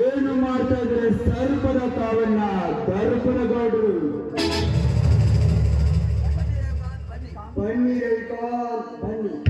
ಏನು ಮಾಡ್ತಾ ಇದ್ರೆ ಸರ್ಪದ ಗೌಡರು. ಬನ್ನಿ ಬನ್ನಿ.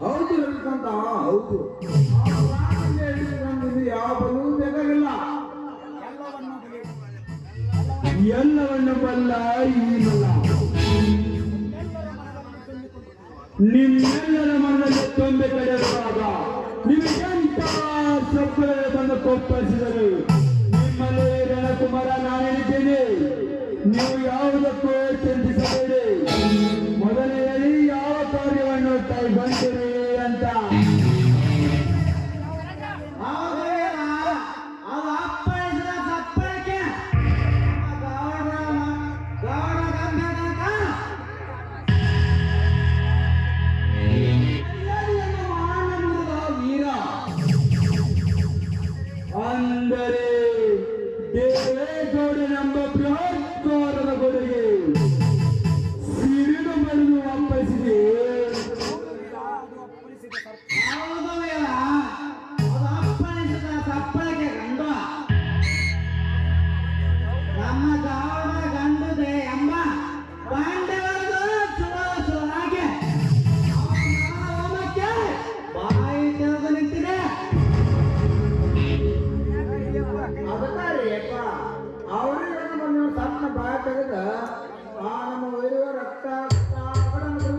ಹೌದು ರವಿಕಾಂತ ಹೌದು ಯಾವ ಬಲೂ ಬೇಕಾಗಿಲ್ಲ ಎಲ್ಲವನ್ನು ಬಲ್ಲ ನಿಮಗೆಂತ ಸೊಪ್ಪಳೆ ಬಂದು ಕೊಪ್ಪಳಿಸಿದರು দেবে গৌরের অঙ্গ প্রহার ತೆಗೆದ ಆ ನಮ್ಮ ಒಯ್ಯುವ ರಕ್ತ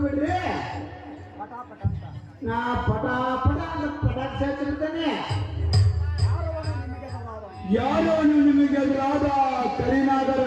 ಬಿಡ್ರಿ ನಾ ಪಟ ಪಟ ಅಂತ ಪಟಾಕ್ಷ ಹಾಕಿರ್ತೇನೆ ಯಾರೋ ನಿಮಗೆ ಅದರಾದ ಕರಿನಾಗರ.